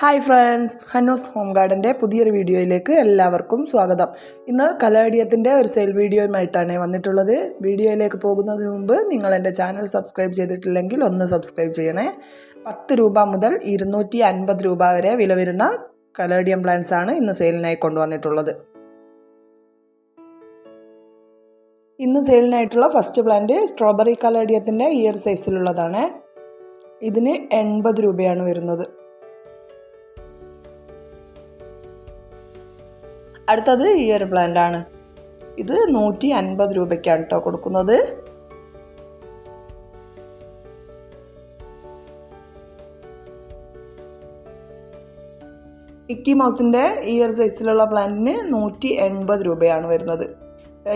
Hi friends ഹനോസ് home ഗാർഡന്റെ പുതിയൊരു വീഡിയോയിലേക്ക് എല്ലാവർക്കും സ്വാഗതം. ഇന്ന് കലാഡിയത്തിന്റെ ഒരു സെയിൽ വീഡിയോയുമായിട്ടാണ് വന്നിട്ടുള്ളത്. വീഡിയോയിലേക്ക് പോകുന്നതിന് മുമ്പ് നിങ്ങൾ എന്റെ ചാനൽ സബ്സ്ക്രൈബ് ചെയ്തിട്ടില്ലെങ്കിൽ ഒന്ന് സബ്സ്ക്രൈബ് ചെയ്യണേ. പത്ത് രൂപ മുതൽ ഇരുന്നൂറ്റി അൻപത് രൂപ വരെ വില വരുന്ന കലേഡിയം പ്ലാന്റ്സ് ആണ് ഇന്ന് സെയിലിനായി കൊണ്ടുവന്നിട്ടുള്ളത്. ഇന്ന് സെയിലിനായിട്ടുള്ള ഫസ്റ്റ് പ്ലാന്റ് സ്ട്രോബെറി കലേഡിയത്തിന്റെ ഈ ഒരു സൈസിലുള്ളതാണ് ഇതിന് എൺപത് രൂപയാണ് വരുന്നത്. അടുത്തത് ഈ ഒരു പ്ലാന്റ് ആണ്. ഇത് നൂറ്റി അൻപത് രൂപയ്ക്കാണ് കേട്ടോ കൊടുക്കുന്നത്. ഇക്കി മൗസിന്റെ ഈ ഒരു സൈസിലുള്ള പ്ലാന്റിന് നൂറ്റി എൺപത് രൂപയാണ് വരുന്നത്.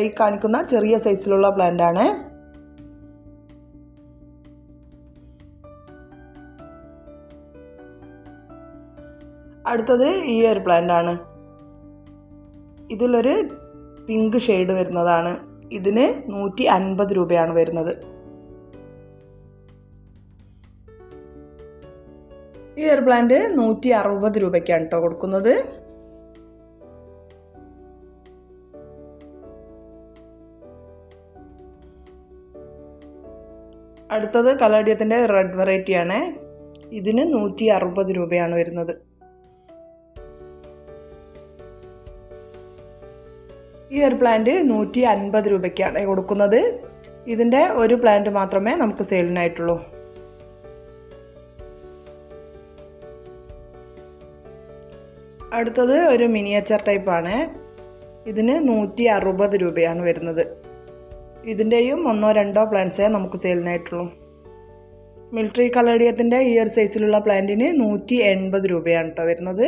ഈ കാണിക്കുന്ന ചെറിയ സൈസിലുള്ള പ്ലാന്റ് ആണ്. അടുത്തത് ഈ ഒരു പ്ലാന്റ് ആണ്. ഇതിലൊരു പിങ്ക് ഷെയ്ഡ് വരുന്നതാണ്. ഇതിന് നൂറ്റി അൻപത് രൂപയാണ് വരുന്നത്. ഈ ഒരു പ്ലാന്റ് നൂറ്റി അറുപത് രൂപയ്ക്കാണ് കേട്ടോ കൊടുക്കുന്നത്. അടുത്തത് കലാഡിയത്തിന്റെ റെഡ് വെറൈറ്റിയാണ് ഇതിന് നൂറ്റി അറുപത് രൂപയാണ് വരുന്നത്. ഈ ഒരു പ്ലാന്റ് നൂറ്റി അൻപത് രൂപയ്ക്കാണ് കൊടുക്കുന്നത്. ഇതിന്റെ ഒരു പ്ലാന്റ് മാത്രമേ നമുക്ക് സെയിലിനായിട്ടുള്ളൂ അടുത്തത് ഒരു മിനിയേച്ചർ ടൈപ്പാണ് ഇതിന് നൂറ്റി അറുപത് രൂപയാണ് വരുന്നത്. ഇതിന്റെയും ഒന്നോ രണ്ടോ പ്ലാന്റ്സേ നമുക്ക് സെയിലിനായിട്ടുള്ളൂ മിലിറ്ററി കലേഡിയത്തിന്റെ ഈ ഒരു സൈസിലുള്ള പ്ലാന്റിന് നൂറ്റി എൺപത് രൂപയാണ് കേട്ടോ വരുന്നത്.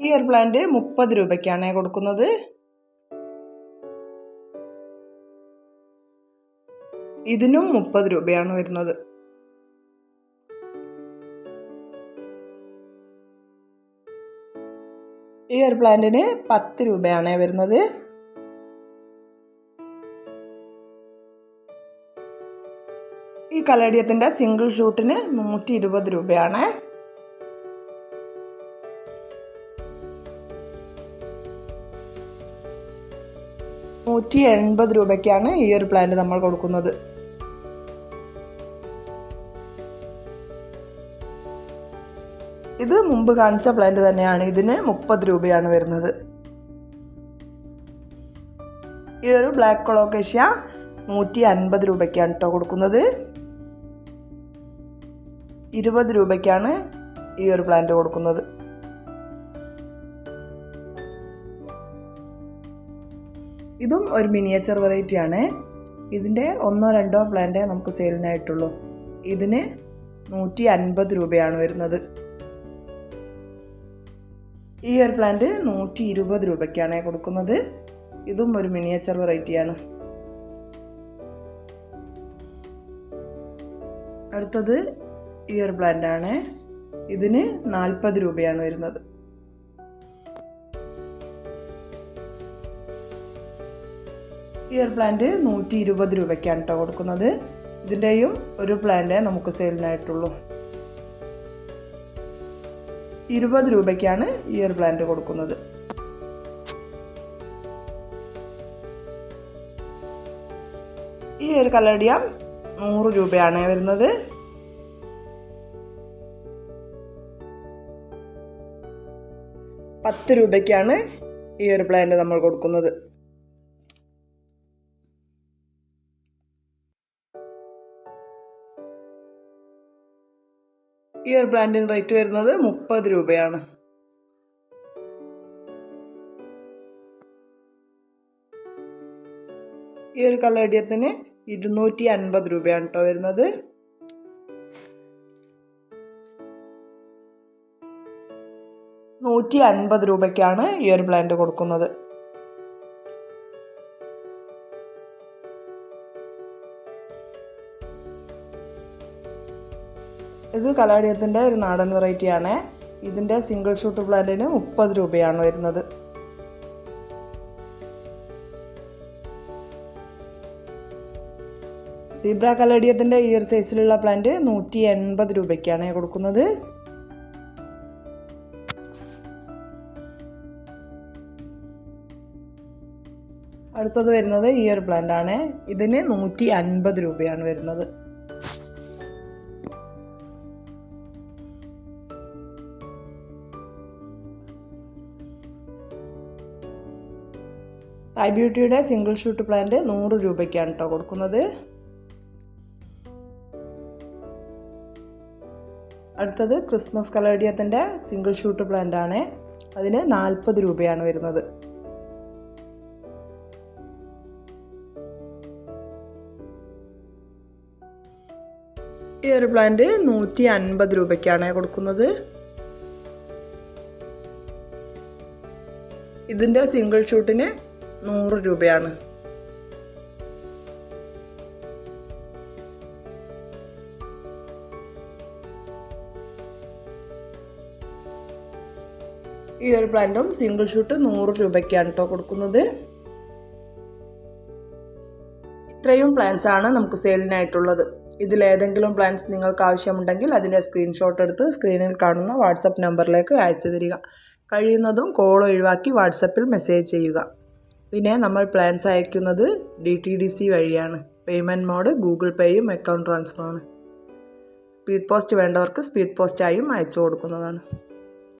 ഈ ഒരു പ്ലാന്റ് മുപ്പത് രൂപയ്ക്കാണ് കൊടുക്കുന്നത്. ഇതിനും മുപ്പത് രൂപയാണ് വരുന്നത്. ഈ ഒരു പ്ലാന്റിന് പത്ത് രൂപയാണ് വരുന്നത്. ഈ കലേഡിയത്തിന്റെ സിംഗിൾ ഷൂട്ടിന് നൂറ്റി ഇരുപത് രൂപയാണ്. നൂറ്റി എൺപത് രൂപയ്ക്കാണ് ഈ ഒരു പ്ലാന്റ് നമ്മൾ കൊടുക്കുന്നത്. ഇത് മുമ്പ് കാണിച്ച പ്ലാന്റ് തന്നെയാണ്. ഇതിന് മുപ്പത് രൂപയാണ് വരുന്നത്. ഈ ഒരു ബ്ലാക്ക് കൊളോക്കേഷ്യ നൂറ്റി അൻപത് രൂപയ്ക്കാണ് കേട്ടോ കൊടുക്കുന്നത്. ഇരുപത് രൂപയ്ക്കാണ് ഈ ഒരു പ്ലാന്റ് കൊടുക്കുന്നത്. ഇതും ഒരു മിനിയേച്ചർ വെറൈറ്റി ആണ്. ഇതിന്റെ ഒന്നോ രണ്ടോ പ്ലാന്റേ നമുക്ക് സെയിലിനായിട്ടുള്ളൂ ഇതിന് നൂറ്റി അൻപത് രൂപയാണ് വരുന്നത്. ഈ ഒരു പ്ലാന്റ് നൂറ്റി ഇരുപത് രൂപയ്ക്കാണ് കൊടുക്കുന്നത്. ഇതും ഒരു മിനിയേച്ചർ വെറൈറ്റിയാണ് അടുത്തത് ഈ ഒരു പ്ലാന്റ് ആണ്. ഇതിന് നാൽപ്പത് രൂപയാണ് വരുന്നത്. ഒരു പ്ലാന്റ് നൂറ്റി ഇരുപത് രൂപയ്ക്കാണ് കേട്ടോ കൊടുക്കുന്നത്. ഇതിന്റെയും ഒരു പ്ലാന്റ് നമുക്ക് സെയിലിനായിട്ടുള്ളൂ ഇരുപത് രൂപയ്ക്കാണ് ഇയർ പ്ലാന്റ് കൊടുക്കുന്നത്. ഈ ഒരു കല്ലടിയ നൂറ് രൂപയാണ് വരുന്നത്. പത്ത് രൂപയ്ക്കാണ് ഈ ഒരു പ്ലാന്റ് നമ്മൾ കൊടുക്കുന്നത്. ഈ ഒരു പ്ലാന്റിന് റേറ്റ് വരുന്നത് മുപ്പത് രൂപയാണ്. ഈ ഒരു കല്ലടിയത്തിന് ഇരുന്നൂറ്റി അൻപത് രൂപയാണ് കേട്ടോ വരുന്നത്. നൂറ്റി അൻപത് രൂപയ്ക്കാണ് ഈ ഒരു പ്ലാന്റ് കൊടുക്കുന്നത്. ഇത് കലാടിയത്തിന്റെ ഒരു നാടൻ വെറൈറ്റിയാണ്. ഇതിന്റെ സിംഗിൾ ഷൂട്ട് പ്ലാന്റിന് മുപ്പത് രൂപയാണ് വരുന്നത്. സീബ്ര കലേഡിയത്തിന്റെ ഈ ഒരു സൈസിലുള്ള പ്ലാന്റ് നൂറ്റി എൺപത് രൂപയ്ക്കാണ് കൊടുക്കുന്നത്. അടുത്തത് വരുന്നത് ഈ ഒരു പ്ലാന്റ് ആണ് ഇതിന് നൂറ്റി അൻപത് രൂപയാണ് വരുന്നത്. ഐ ബ്യൂട്ടിയുടെ സിംഗിൾ ഷൂട്ട് പ്ലാന്റ് നൂറ് രൂപയ്ക്കാണ് കേട്ടോ കൊടുക്കുന്നത്. അടുത്തത് ക്രിസ്മസ് കലേഡിയത്തിന്റെ സിംഗിൾ ഷൂട്ട് പ്ലാന്റ് ആണ് അതിന് നാൽപ്പത് രൂപയാണ് വരുന്നത്. ഈ ഒരു പ്ലാന്റ് നൂറ്റി അൻപത് രൂപയ്ക്കാണ് കൊടുക്കുന്നത്. ഇതിന്റെ സിംഗിൾ ഷൂട്ടിന് നൂറ് രൂപയാണ്. ഈ ഒരു പ്ലാന്റും സിംഗിൾ ഷൂട്ട് നൂറ് രൂപയ്ക്കാണ് കേട്ടോ കൊടുക്കുന്നത്. ഇത്രയും പ്ലാൻസ് ആണ് നമുക്ക് സെയിലിനായിട്ടുള്ളത് ഇതിലേതെങ്കിലും പ്ലാൻസ് നിങ്ങൾക്ക് ആവശ്യമുണ്ടെങ്കിൽ അതിന്റെ സ്ക്രീൻഷോട്ട് എടുത്ത് സ്ക്രീനിൽ കാണുന്ന വാട്സപ്പ് നമ്പറിലേക്ക് അയച്ചു തരിക. കഴിയുന്നതും കോൾ ഒഴിവാക്കി വാട്സപ്പിൽ മെസ്സേജ് ചെയ്യുക. പിന്നെ നമ്മൾ പ്ലാൻസ് അയക്കുന്നത് ഡി ടി ഡി സി വഴിയാണ്. പേയ്മെന്റ് മോഡ് ഗൂഗിൾ പേയും അക്കൗണ്ട് ട്രാൻസ്ഫറുമാണ് സ്പീഡ് പോസ്റ്റ് വേണ്ടവർക്ക് സ്പീഡ് പോസ്റ്റായും അയച്ചു കൊടുക്കുന്നതാണ്.